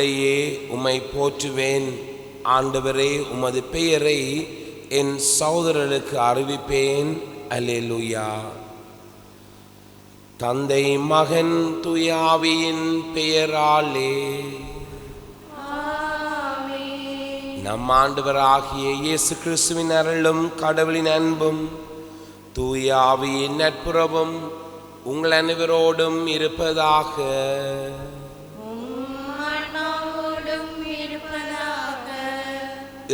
மக்களிடையே உம்மை போற்றுவேன். ஆண்டவரே உமது பெயரை என் சகோதரருக்கு அறிவிப்பேன். அல்லேலூயா. தந்தை மகன் துயாவியின் பெயராலே. நம் ஆண்டவராகிய இயேசு கிறிஸ்துவின் அருளும் கடவுளின் அன்பும் தூயாவியின் நட்புறவும் உங்கள் அனைவரோடும் இருப்பதாக.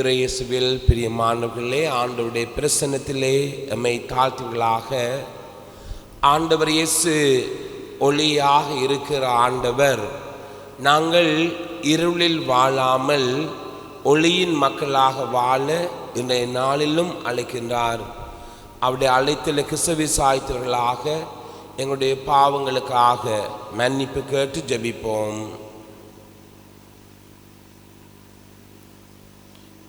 இறையசுவில் பிரியமானவர்களே ஆண்டவருடைய பிரசன்னத்திலே எம்மை தாழ்த்துகளாக ஆண்டவர் இயேசு ஒளியாக இருக்கிற ஆண்டவர் நாங்கள் இருளில் வாழாமல் ஒளியின் மக்களாக வாழ இன்றைய நாளிலும் அழைக்கின்றார். அவருடைய அழைத்தலுக்கு செவிசாய்த்தவர்களாக எங்களுடைய பாவங்களுக்காக மன்னிப்பு கேட்டு ஜெபிப்போம்.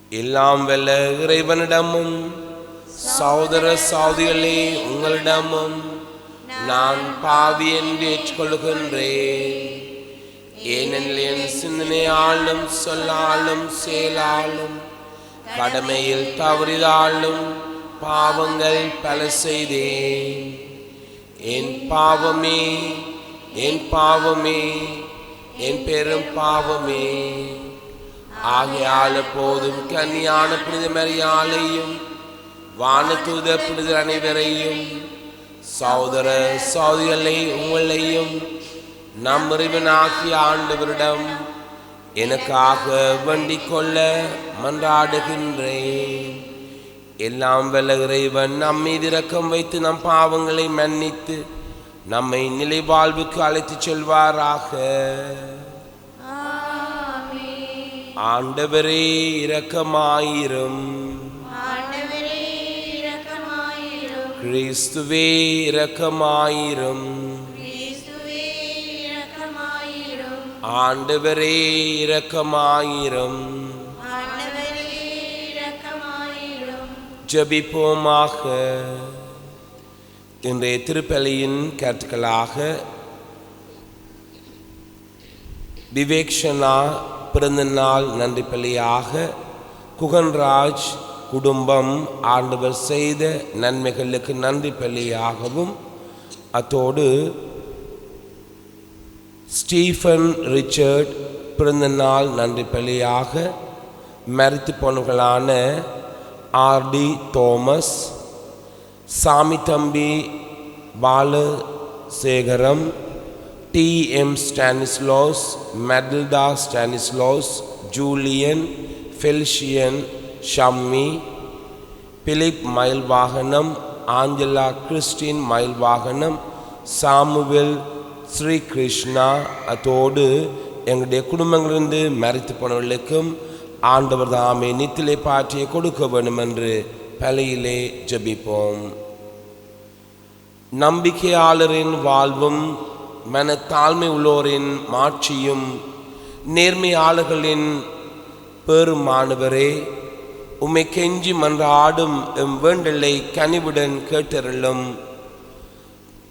எல்லாம் வெல்ல இறைவனிடமும் சகோதர சௌதிகளே உங்களிடமும் நான் பாவி என்று ஏற்றுக்கொள்கின்றேன். ஏனெனில் என் சிந்தனையாலும் சொல்லாலும் செயலாலும் கடமையில் தவறிதாலும் பாவங்கள் பல செய்தேன். என் பாவமே என் பாவமே என் பெரும் பாவமே. ஆகையால் போதும் கன்னியான புனித மரியாளையும் வானதூத புனிதர் அனைவரையும் சகோதர சகோதரிகளை உங்களையும் நம் இறைவனாகிய ஆண்டவரிடம் எனக்காக வண்டிக் கொள்ள மன்றாடுகின்றேன். எல்லாம் வல்ல இறைவன் நம் மீது இரக்கம் வைத்து நம் பாவங்களை மன்னித்து நம்மை நிலை வாழ்வுக்கு அழைத்துச் செல்வாராக. ஆண்டவரே இரக்கமாயிரும். கிறிஸ்துவே இரக்கமாயிரும். ஆண்டவரே இரக்கமாயிரும். ஜெபிப்போமாக. இன்றைய திருப்பலியின் கருத்துக்களாக விவேக்ஷனா பிறந்த நாள் நன்றி பள்ளியாக குகன்ராஜ் குடும்பம் ஆண்டவர் செய்த நன்மைகளுக்கு நன்றி பள்ளியாகவும் அத்தோடு ஸ்டீஃபன் ரிச்சர்ட் பிறந்த நாள் நன்றி பள்ளியாக மரித்து போனவர்களான RT Thomas Sami Thambi Balasekaram TM Stanislaus Medalda Stanislaus Julian Felician Shammi Philip Mayilvaganam Angela Christian மயில் வாகனம் சாமுவேல் ஸ்ரீ கிருஷ்ணா அதோடு எங்களுடைய குடும்பங்களிலிருந்து மறைத்து போனவர்களுக்கும் ஆண்டவர் தாமே நித்திலே பாற்றியை கொடுக்க வேண்டும் என்று பலையிலே ஜெபிப்போம். நம்பிக்கையாளரின் வாழ்வும் மனத்தாழ்மை உள்ளோரின் மாட்சியும் நேர்மையாளர்களின் பெருமானவரே உம்மை கெஞ்சி மன்றாடும் எம் வேண்டலை கனிவுடன் கேட்டருளும்.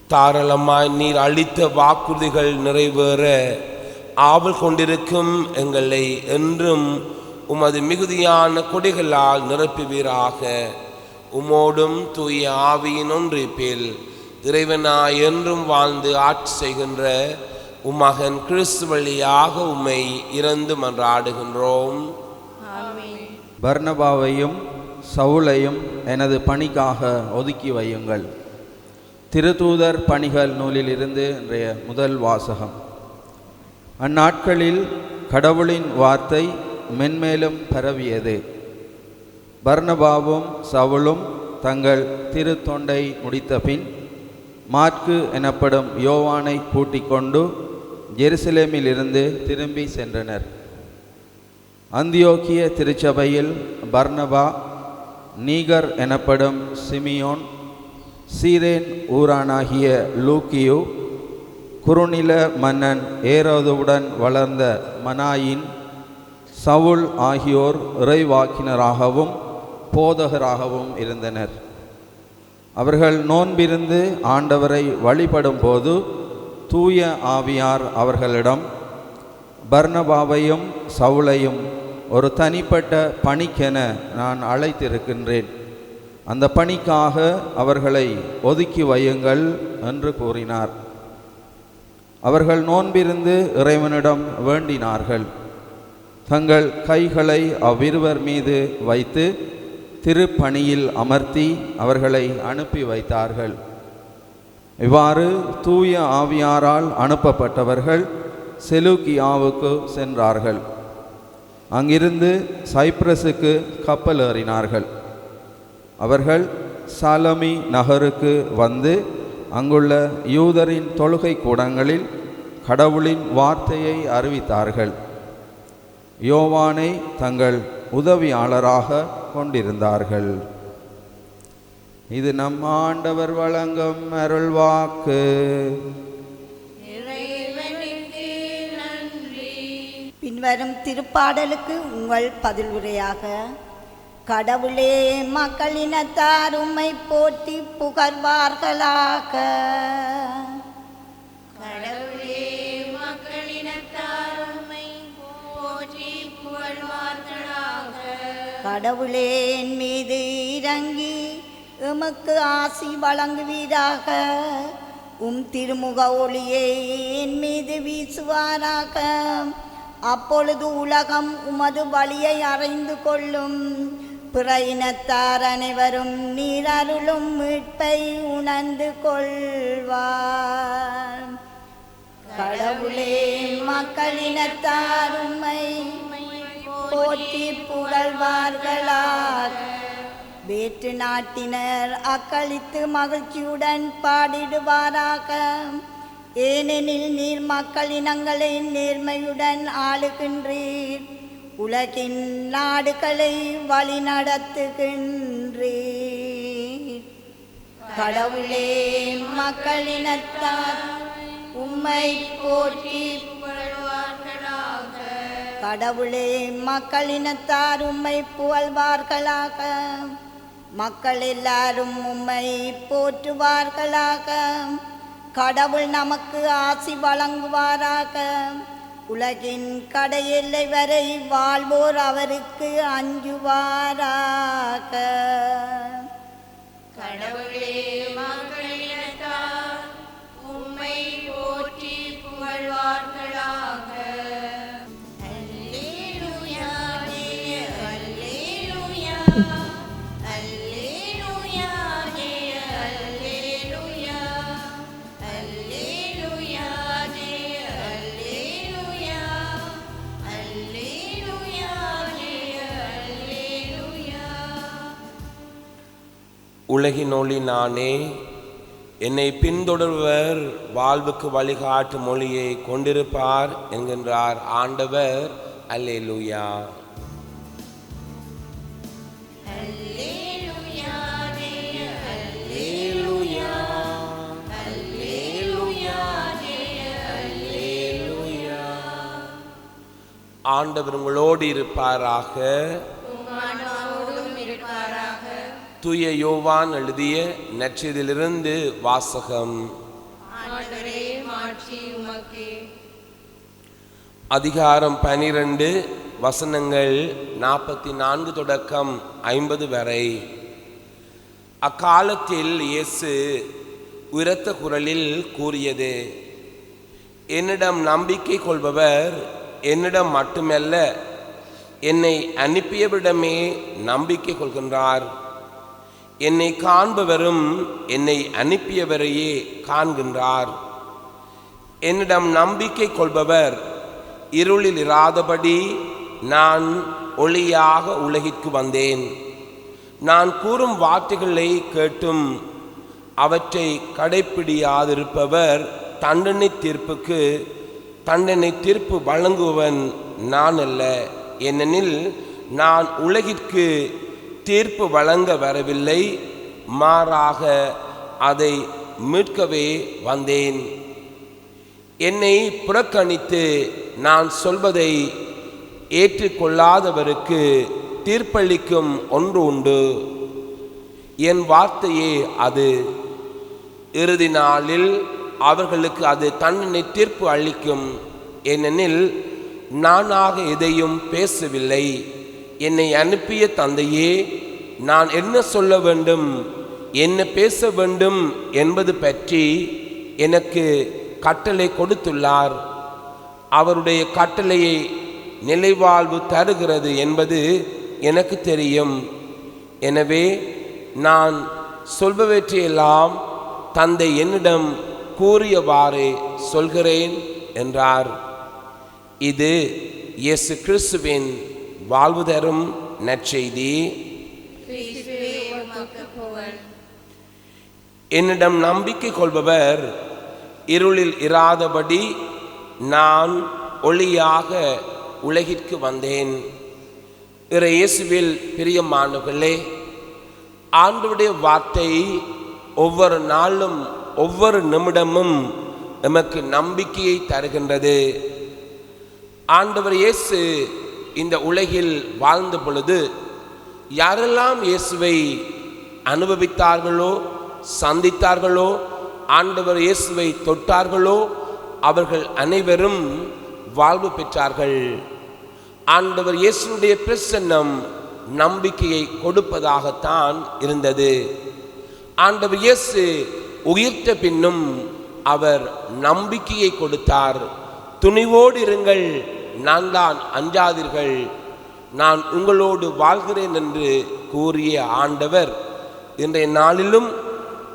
தாராளமாய் நீர் அளித்த வாக்குறுதிகள் நிறைவேற ஆவல் கொண்டிருக்கும் எங்களை என்றும் உமது மிகுதியான கொடிகளால் நிரப்புவீராக. உமோடும் தூய ஆவியின் ஒன்றிப்பில் இறைவனாய் என்றும் வாழ்ந்து ஆட்சி செய்கின்ற உமகன் கிறிஸ்து வழியாக உம்மை இறந்து மன்றாடுகின்றோம். பர்னபாவையும் சவுலையும் எனது பணிக்காக ஒதுக்கி வையுங்கள். திருத்தூதர் பணிகள் நூலிலிருந்து இன்றைய முதல் வாசகம். அந்நாட்களில் கடவுளின் வார்த்தை மென்மேலும் பரவியது. பர்னபாவும் சவுலும் தங்கள் திருத்தொண்டை முடித்தபின் மார்க்கு எனப்படும் யோவானை கூட்டிக் கொண்டு ஜெருசலேமிலிருந்து திரும்பி சென்றனர். அந்தியோக்கிய திருச்சபையில் பர்னபா நீகர் எனப்படும் சிமியோன் சீரேன் ஊரானாகிய லூக்கியு குறுநில மன்னன் ஏரோதுவுடன் வளர்ந்த மனாயின் சவுல் ஆகியோர் இறைவாக்கினராகவும் போதகராகவும் இருந்தனர். அவர்கள் நோன்பிருந்து ஆண்டவரை வழிபடும் போது தூய ஆவியார் அவர்களிடம் பர்ணபாவையும் சவுளையும் ஒரு தனிப்பட்ட பணிக்கென நான் அழைத்திருக்கின்றேன். அந்த பணிக்காக அவர்களை ஒதுக்கி வையுங்கள் என்று கூறினார். அவர்கள் நோன்பிருந்து இறைவனிடம் வேண்டினார்கள். தங்கள் கைகளை அவ்விருவர் மீது வைத்து திருப்பணியில் அமர்த்தி அவர்களை அனுப்பி வைத்தார்கள். இவ்வாறு தூய ஆவியாரால் அனுப்பப்பட்டவர்கள் செலூக்கியாவுக்கு சென்றார்கள். அங்கிருந்து சைப்ரஸுக்கு கப்பல் ஏறினார்கள். அவர்கள் சாலமி நகருக்கு வந்து அங்குள்ள யூதரின் தொழுகை கூடங்களில் கடவுளின் வார்த்தையை அறிவித்தார்கள். யோவானை தங்கள் உதவியாளராக கொண்டிருந்தார்கள். இது நம் ஆண்டவர் வழங்கும் அருள்வாக்கு வாக்கு. பின்வரும் திருப்பாடலுக்கு உங்கள் பதில் உரையாக. கடவுளே மக்களினத்தார் உம்மை போற்றி புகழ்வார்களாக. கடவுள் கடவுளேன் மீது இறங்கி எமக்கு ஆசி வழங்குவீராக. உம் திருமுக ஒளியை என் மீது வீசுவாராக. அப்பொழுது உலகம் உமது வழியை அறிந்து கொள்ளும். பிற இனத்தார் அனைவரும் நீர் அருளும் மீட்பை உணர்ந்து கொள்வார். கடவுளே மக்களினத்தார் உண்மை போற்றி புகழ்வார்களார். வேற்று நாட்டினர் அக்களித்து மகிழ்ச்சியுடன் பாடிடுவாராக. ஏனெனில் நீர் மக்களினங்களை நேர்மையுடன் ஆளுகின்றீர். உலகின் நாடுகளை வழிநடத்துகின்றீர் கடவுளே மக்களினத்தார் உம்மை போற்றி கடவுளே மக்களினத்தார் உம்மை புகழ்வார்களாக. மக்கள் எல்லாரும் உம்மை போற்றுவார்களாக. கடவுள் நமக்கு ஆசி வழங்குவாராக. உலகின் கடையெல்லை வரை வாழ்வோர் அவருக்கு அஞ்சுவாராக. கடவுளே மக்களினத்தார் உம்மை போற்றி புகழ்வார்களாக. உலகினொளி நானே என்னை பின்தொடர்வர் வாழ்வுக்கு வழிகாட்டு மொழியை கொண்டிருப்பார் என்கின்றார் ஆண்டவர். அல்லே லூயா ஆண்டவர் உங்களோடு இருப்பாராக. தூய யோவான் எழுதிய நற்செய்தியிலிருந்து வாசகம். அதிகாரம் பனிரெண்டு வசனங்கள் நாற்பத்தி நான்கு தொடக்கம் ஐம்பது வரை. அக்காலத்தில் இயேசு உரத்த குரலில் கூறியது என்னிடம் நம்பிக்கை கொள்பவர் என்னிடம் மட்டுமல்ல என்னை அனுப்பியவரிடமே நம்பிக்கை கொள்கின்றார். என்னை காண்பவரும் என்னை அனுப்பியவரையே காண்கின்றார். என்னிடம் நம்பிக்கை கொள்பவர் இருளில் இராதபடி நான் ஒளியாக உலகிற்கு வந்தேன். நான் கூறும் வார்த்தைகளை கேட்டும் அவற்றை கடைப்பிடியாதிருப்பவர் தண்டனை தீர்ப்புக்கு தண்டனை தீர்ப்பு வழங்குவன் நான் அல்ல. ஏனெனில் நான் உலகிற்கு தீர்ப்பு வழங்க வரவில்லை மாறாக அதை மீட்கவே வந்தேன். என்னை புறக்கணித்து நான் சொல்வதை ஏற்றுக்கொள்ளாதவருக்கு தீர்ப்பளிக்கும் ஒன்று உண்டு. என் வார்த்தையே அது. இறுதி நாளில் அவர்களுக்கு அது தண்டனை தீர்ப்பு அளிக்கும் ஏனெனில் நானாக எதையும் பேசவில்லை. என்னை அனுப்பிய தந்தையே நான் என்ன சொல்ல வேண்டும் என்ன பேச வேண்டும் என்பது பற்றி எனக்கு கட்டளை கொடுத்துள்ளார். அவருடைய கட்டளையை நிலைவாழ்வு தருகிறது என்பது எனக்கு தெரியும். எனவே நான் சொல்பவற்றையெல்லாம் தந்தை என்னிடம் கூறியவாறே சொல்கிறேன் என்றார். இது இயேசு கிறிஸ்துவின் வாழ்வு தரும் நற்செய்தி. என்னிடம் நம்பிக்கை கொள்பவர் இருளில் இராதபடி நான் ஒளியாக உலகிற்கு வந்தேன். இறை இயேசுவில் பிரியமானவர்களே ஆண்டுடைய வார்த்தை ஒவ்வொரு நாளும் ஒவ்வொரு நிமிடமும் நமக்கு நம்பிக்கையை தருகின்றது. ஆண்டவர் இயேசு இந்த உலகில் வாழ்ந்த பொழுது யாரெல்லாம் இயேசுவை அனுபவித்தார்களோ சந்தித்தார்களோ ஆண்டவர் இயேசுவை தொட்டார்களோ அவர்கள் அனைவரும் வாழ்வு பெற்றார்கள். ஆண்டவர் இயேசுடைய பிரசன்னம் நம்பிக்கையை கொடுப்பதாகத்தான் இருந்தது. ஆண்டவர் இயேசு உயிர்த்த பின்னும் அவர் நம்பிக்கையை கொடுத்தார். துணிவோடு இருங்கள் நான் தான் அஞ்சாதீர்கள். நான் உங்களோடு வாழ்கிறேன் என்று கூறிய ஆண்டவர் இன்றைய நாளிலும்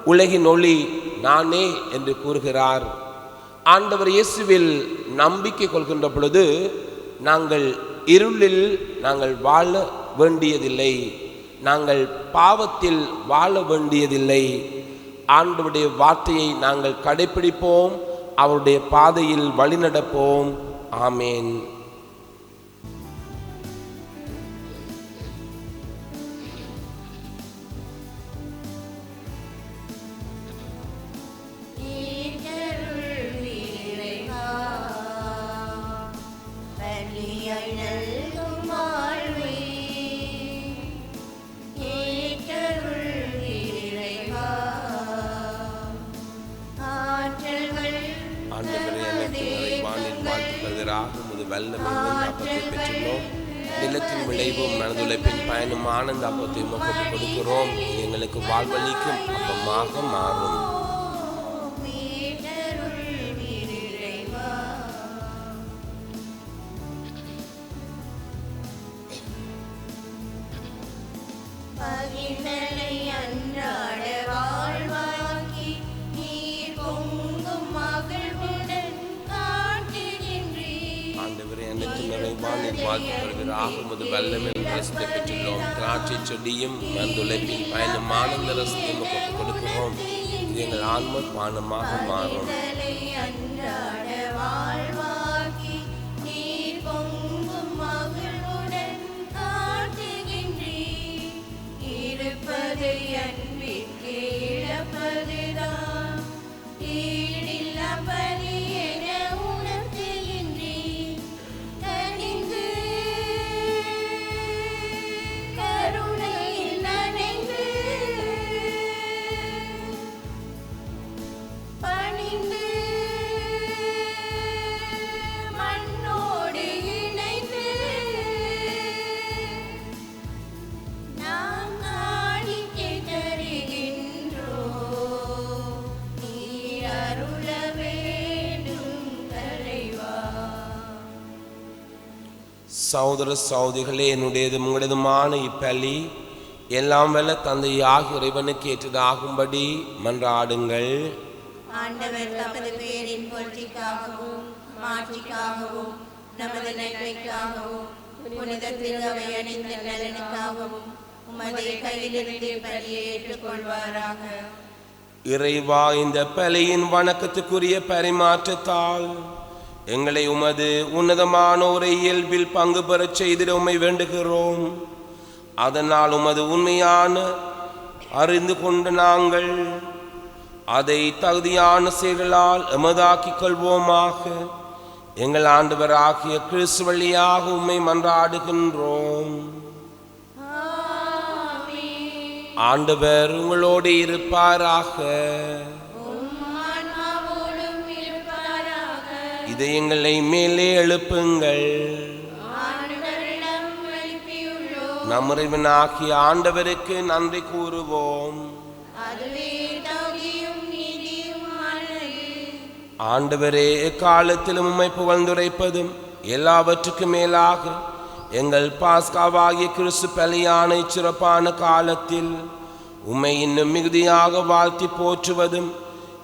உலகின் ஒளி நானே என்று கூறுகிறார். ஆண்டவர் இயேசுவில் நம்பிக்கை கொள்கின்ற பொழுது நாங்கள் இருளில் நாங்கள் வாழ வேண்டியதில்லை. நாங்கள் பாவத்தில் வாழ வேண்டியதில்லை. ஆண்டவருடைய வார்த்தையை நாங்கள் கடைப்பிடிப்போம் அவருடைய பாதையில் வழிநடப்போம். ஆமேன். வாழ்த்துக்கிறாக வல்லமையும் அப்பத்தை பெற்றுள்ளோம். நிலத்தின் விளைவும் மனதுழைப்பின் பயனும் ஆனந்த அப்பத்தை உமக்கு கொடுக்கிறோம். எங்களுக்கு வாழ்வளிக்கும் அப்பமாக மாறும். செடியும் மனதுழைப்பின் பயணம் ஆனந்த ரசத்தை கொடுக்கிறோம். இது எங்கள் ஆன்ம பானமாக மாறும். சகோதர சகோதரிகளே என்னுடையது உங்களுடையதுமான இப்பலி எல்லாம் வல்ல தந்தையாக இறைவனுக்கு ஏற்றதாகும்படி மன்றாடுங்கள். ஆண்டவர் தமது பேரின் புகழ்ச்சிக்காகவும் மாட்சிக்காகவும் நமது நன்மைக்காகவும் புனித திருவை அணிந்த நலனுக்காகவும் உமது கையிலிருந்து பலியை ஏற்றுக்கொள்வாராக. இறைவா இந்த பலியின் வணக்கத்துக்குரிய பரிமாற்றத்தால் எங்களை உமது உன்னதமான ஒரு இயல்பில் பங்கு பெறச் செய்திட உம்மை வேண்டுகிறோம். அதனால் உமது உண்மையான அறிந்து கொண்ட நாங்கள் அதை தகுதியான செயல்களால் எமதாக்கிக் கொள்வோமாக. எங்கள் ஆண்டவராகிய கிறிஸ்து வழியாக உம்மை மன்றாடுகின்றோம். ஆண்டவர் உங்களோடு இருப்பாராக. இதயங்களை மேலே எழுப்புங்கள். ஆண்டவரிடம் நம் ஆண்டவருக்கு நன்றி கூறுவோம். ஆண்டவரே எக்காலத்திலும் உம்மை புகழ்ந்துரைப்பதும் எல்லாவற்றுக்கும் மேலாக எங்கள் பாஸ்காவாகிய கிறிஸ்து பலியான சிறப்பான காலத்தில் உம்மை இன்னும் மிகுதியாக வாழ்த்தி போற்றுவதும்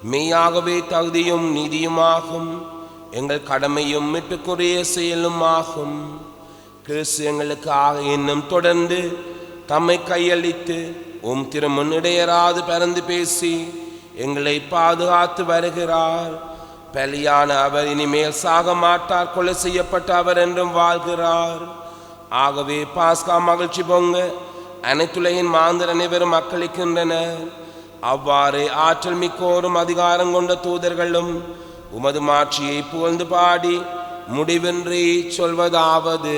மெய்யாகவே தகுதியும் நீதியுமாகும். எங்கள் கடமையும் மீட்டுக்குரிய செயலும் ஆகும் கிறிஸ்து ஆக இன்னும் தொடர்ந்து தம்மை கையளித்து உம் திருமுன் இடையராது பறந்து பேசி எங்களை பாதுகாத்து வருகிறார். பலியான அவர் இனிமேல் சாக மாட்டார் கொலை செய்யப்பட்ட அவர் என்றும் வாழ்கிறார். ஆகவே பாஸ்கா மகிழ்ச்சி பொங்க அனைத்துலகின் மாந்தர் அனைவரும் மக்களிக்கின்றனர் அவ்வாறு ஆற்றல் மிக்கோரும் அதிகாரம் கொண்ட தூதர்களும் உமது மாட்சியை புகழ்ந்து பாடி முடிவின்றி சொல்வதாவது.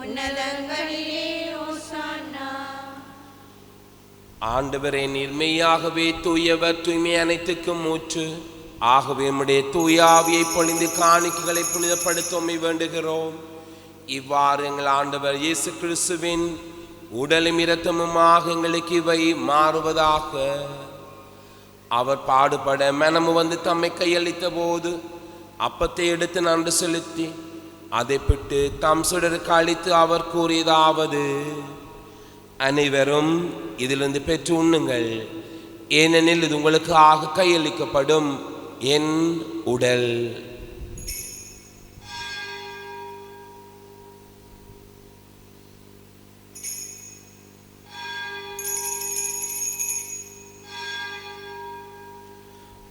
உன்னதங்களிலே ஆண்டவரே நீர்மையாகவே தூயவர் தூய்மை அனைத்துக்கும் மூற்று ஆகவே நம்முடைய தூயாவியை பொழிந்து காணிக்கைகளை புனிதப்படுத்தோமை வேண்டுகிறோம். இவ்வாறு எங்கள் ஆண்டவர் இயேசு கிறிஸ்துவின் உடலும் இரத்தமுமாக எங்களுக்கு இவை மாறுவதாக. அவர் பாடுபட மனமு வந்து தம்மை கையளித்த போது அப்பத்தை எடுத்து நன்று செலுத்தி அதை பிட்டு தம் சுடருக்கு அழித்து அவர் கூறியதாவது அனைவரும் இதிலிருந்து பெற்று உண்ணுங்கள். ஏனெனில் இது உங்களுக்கு ஆக கையளிக்கப்படும் என் உடல்.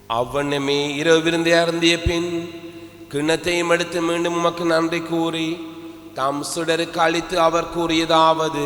அவ்வண்ணமே இரவு விருந்தை அருந்திய பின் கிண்ணத்தையும் எடுத்து மீண்டும் உமக்கு நன்றி கூறி தாம் சுடருக்கு அளித்து அவர் கூறியதாவது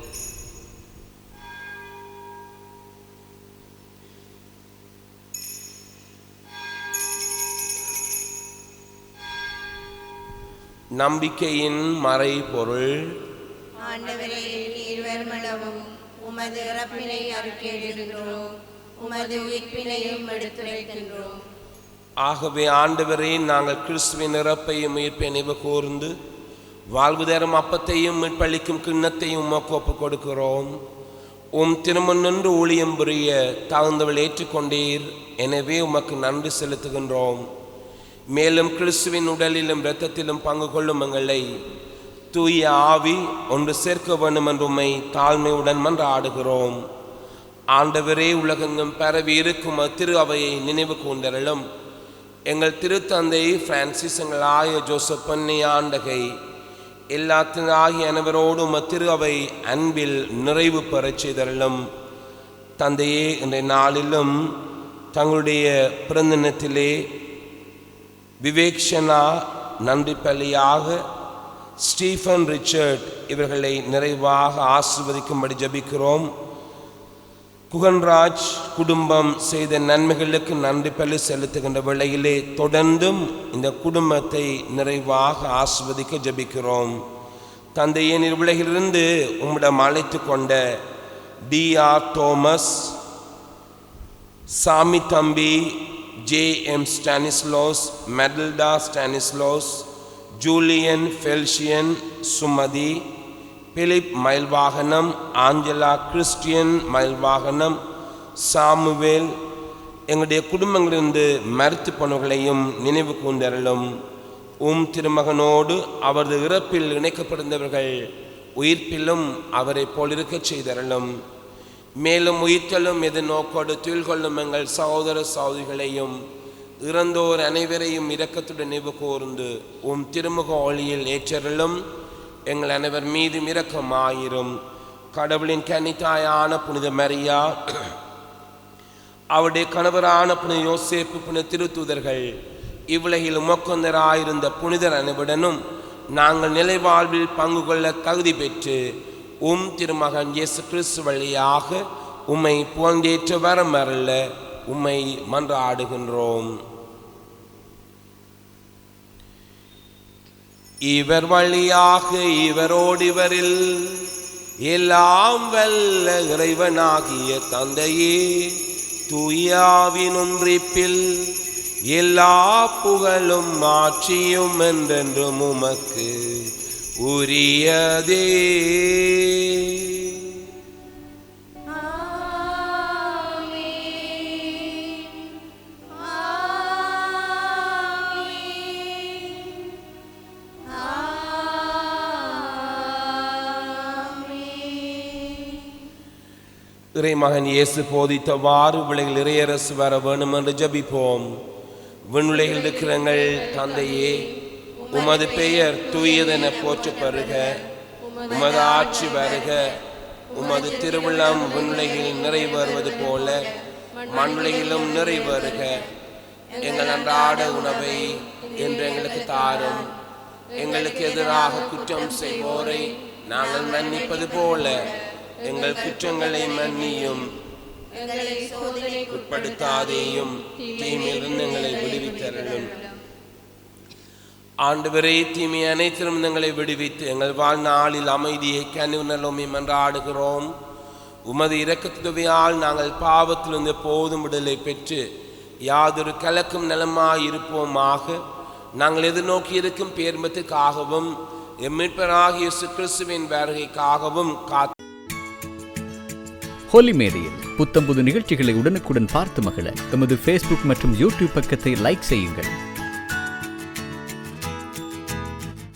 நம்பிக்கையின் மறைபொருள். ஆண்டவரே நீர் வருமளவும் உமது இறப்பினை அறிக்கையிடுகின்றோம் உமது உயிர்ப்பினையும் எடுத்துரைக்கின்றோம் ஆகவே ஆண்டவரே நாங்கள் கிறிஸ்துவின் இறப்பையும் உயிர்ப்பை நினைவு கூர்ந்து வாழ்வு தரும் அப்பத்தையும் மீட்பளிக்கும் கிண்ணத்தையும் உமக்கு ஒப்புக் கொடுக்கிறோம் உம் திருமண் நின்று ஊழியம் புரிய தகுந்தவள் ஏற்றுக்கொண்டீர். எனவே உமக்கு நன்றி செலுத்துகின்றோம். மேலும் கிறிஸ்துவின் உடலிலும் இரத்தத்திலும் பங்கு கொள்ளும் எங்களை தூய ஆவி ஒன்று சேர்க்க வேண்டும் என்று உம்மை தாழ்மையுடன் மன்றாடுகிறோம். ஆண்டவரே உலகெங்கும் பரவி இருக்கும் திரு அவையை நினைவு கூர்ந்தருளும். எங்கள் திருத்தந்தை பிரான்சிஸ் எங்கள் ஆய ஜோசப் பண்ணி ஆண்டகை. எல்லாத்தினாகிய அனைவரோடும் திரு அவை அன்பில் நிறைவு பெறச் செய்தரலும் தந்தையே இன்றைய நாளிலும் தங்களுடைய பிறந்தினத்திலே விவேக்ஷனா நன்றி பள்ளியாக ஸ்டீஃபன் ரிச்சர்ட் இவர்களை நிறைவாக ஆசிர்வதிக்கும்படி ஜபிக்கிறோம். குகன்ராஜ் குடும்பம் செய்த நன்மைகளுக்கு நன்றி பள்ளி செலுத்துகின்ற வேளையிலே தொடர்ந்தும் இந்த குடும்பத்தை நிறைவாக ஆசிர்வதிக்க ஜபிக்கிறோம். தந்தையே நிர்விலையிலிருந்து உம்மிடம் அழைத்து கொண்ட D R Thomas Sami Thambi J.M. Stanislaus, Stanislaus Medalda Julian Julian Felician Sumathi Philip Mayilvaganam Angela Christian Mayilvaganam Samuel எங்களுடைய குடும்பங்களிலிருந்து மருத்து பணுகளையும் நினைவு கூந்தரலும் உம் திருமகனோடு அவரது இறப்பில் இணைக்கப்பட்டிருந்தவர்கள் உயிர்ப்பிலும் அவரை போலிருக்கச் செய்தரலும் மேலும் உயிர்த்தலும் எது நோக்கோடு துயில்கொள்ளும் எங்கள் சகோதர சகோதரிகளையும் இறந்தோர் அனைவரையும் இரக்கத்துடன் நினைவு கூர்ந்து உம் திருமுக ஒளியில் ஏற்றருளும். எங்கள் அனைவர் மீதும் இரக்கமாயிரும். கடவுளின் கனித்தாயான புனித மரியா அவருடைய கணவரான புனித யோசேப்பு புனித திருத்தூதர்கள் இவ்வுலகில் உமக்கொந்தராயிருந்த புனிதர் அனைவருடனும் நாங்கள் நிலைவாழ்வில் பங்கு கொள்ள தகுதி பெற்று உம் திருமகன் இயேசு கிறிஸ்து வழியாக உம்மை புகழ்ந்தேற்று வரமரல்ல உம்மை மன்றாடுகின்றோம். இவர் வழியாக இவரோடு இவரில் எல்லாம் வல்ல இறைவனாகிய தந்தையே தூயாவின் ஒன்றிப்பில் எல்லா புகழும் ஆட்சியும் என்றென்றும் உமக்கு உரியதே. இறைமகன் இயேசு போதித்தவாறு விலையில் இறையரசு வர வேண்டும் என்று ஜபிப்போம். விண்ணுலையில் இருக்கிறங்கள் தந்தையே. உமது பெயர் தூயதென போற்று பெறுக உமது ஆட்சி வருக. உமது திருவிழம் விண்ணுலையில் நிறைவேறுவது போல மண்ணுலையிலும் நிறைவேறுக எங்கள் அன்றாட உணவை என்று எங்களுக்கு தாரும். எங்களுக்கு எதிராக குற்றம் செய்வோரை நாங்கள் மன்னிப்பது போல. எங்கள் குற்றங்களை மன்னியும். உட்படுத்தாதேயும் தீமையிலிருந்து எங்களை விடுவித்தரலும் ஆண்டவரே தீமை அனைத்திலும் எங்களை விடுவித்து எங்கள் வாழ்நாளில் அமைதியை கனிவுணர்வுமே மன்றாடுகிறோம் உமது இரக்கத்துவையால் நாங்கள் பாவத்திலிருந்து போதும் விடுதலை பெற்று யாதொரு கலக்கும் நலமாய் இருப்போமாக. நாங்கள் எதிர்நோக்கி இருக்கும் பேர்மத்துக்காகவும் எம்மிட்பராகிய இயேசு கிறிஸ்துவின் வருகைக்காகவும் காத்து ஹோலி மேடையில் புத்தம்புது நிகழ்ச்சிகளை உடனுக்குடன் பார்த்து மகிழ எமது ஃபேஸ்புக் மற்றும் யூடியூப் பக்கத்தை லைக் செய்யுங்கள்.